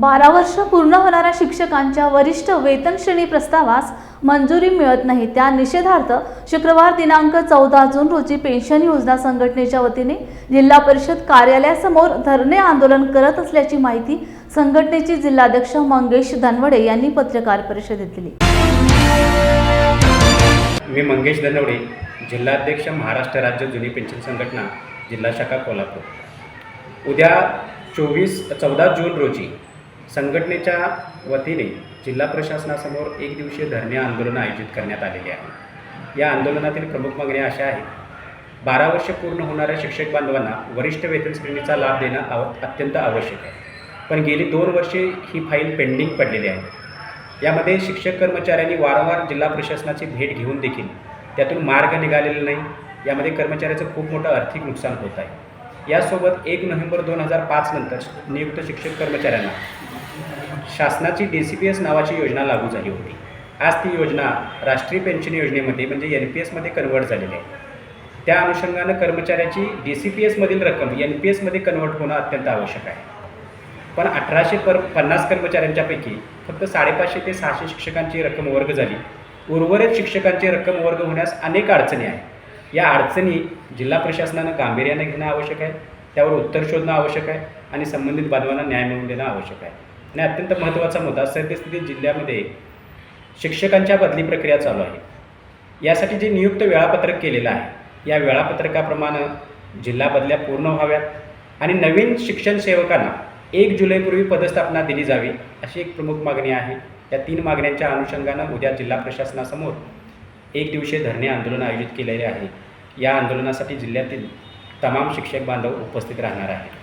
बारा वर्ष पूर्ण होणाऱ्या शिक्षकांच्या वरिष्ठ वेतन श्रेणी प्रस्तावास मंजुरी मिळत नाही. त्या निषेधार्थ शुक्रवार दिनांक चौदा जून रोजी पेन्शन योजना संघटनेच्या वतीने जिल्हा परिषद कार्यालयासमोर धरणे आंदोलन करत असल्याची माहिती संघटनेचे जिल्हाध्यक्ष मंगेश धनवडे यांनी पत्रकार परिषदेत दिली. मी मंगेश धनवडे जिल्हाध्यक्ष महाराष्ट्र राज्य जुनी पेन्शन संघटना जिल्हा शाखा कोल्हापूर. उद्या चोवीस चौदा जून रोजी संघटनेच्या वतीने जिल्हा प्रशासनासमोर एक दिवसीय धरणे आंदोलन आयोजित करण्यात आलेले आहे. या आंदोलनातील प्रमुख मागण्या अशा आहेत. बारा वर्ष पूर्ण होणाऱ्या शिक्षक बांधवांना वरिष्ठ वेतन श्रेणीचा लाभ देणं आव अत्यंत आवश्यक आहे. पण गेली दोन वर्षे ही फाईल पेंडिंग पडलेली आहे. यामध्ये शिक्षक कर्मचाऱ्यांनी वारंवार जिल्हा प्रशासनाची भेट घेऊन देखील त्यातून मार्ग निघालेला नाही. यामध्ये कर्मचाऱ्याचं खूप मोठं आर्थिक नुकसान होत आहे. यासोबत एक नोव्हेंबर दोन हजार पाच नंतर नियुक्त शिक्षक कर्मचाऱ्यांना शासनाची डी सी पी एस नावाची योजना लागू झाली होती. आज ती योजना राष्ट्रीय पेन्शन योजनेमध्ये म्हणजे एन पी एसमध्ये कन्वर्ट झालेली आहे. त्या अनुषंगानं कर्मचाऱ्याची डी सी पी एसमधील रक्कम एन पी एसमध्ये कन्वर्ट होणं अत्यंत आवश्यक आहे. पण अठराशे पर पन्नास कर्मचाऱ्यांच्यापैकी फक्त साडेपाचशे ते सहाशे शिक्षकांची रक्कम वर्ग झाली. उर्वरित शिक्षकांची रक्कम वर्ग होण्यास अनेक अडचणी आहेत. या अडचणी जिल्हा प्रशासनानं गांभीर्याने घेणं आवश्यक आहे. त्यावर उत्तर शोधणं आवश्यक आहे आणि संबंधित बांधवांना न्याय मिळवून देणं आवश्यक आहे. आणि अत्यंत महत्त्वाचा मुद्दा सद्यस्थितीत जिल्ह्यामध्ये शिक्षकांच्या बदली प्रक्रिया चालू आहे. यासाठी जे नियुक्त वेळापत्रक केलेलं आहे या वेळापत्रकाप्रमाणे जिल्हा बदल्या पूर्ण व्हाव्यात आणि नवीन शिक्षण सेवकांना एक जुलैपूर्वी पदस्थापना दिली जावी अशी एक प्रमुख मागणी आहे. या तीन मागण्यांच्या अनुषंगानं उद्या जिल्हा प्रशासनासमोर एक दिवसीय धरणे आंदोलन आयोजित केलेले आहे. या आंदोलनासाठी जिल्ह्यातील तमाम शिक्षक बांधव उपस्थित राहणार आहेत.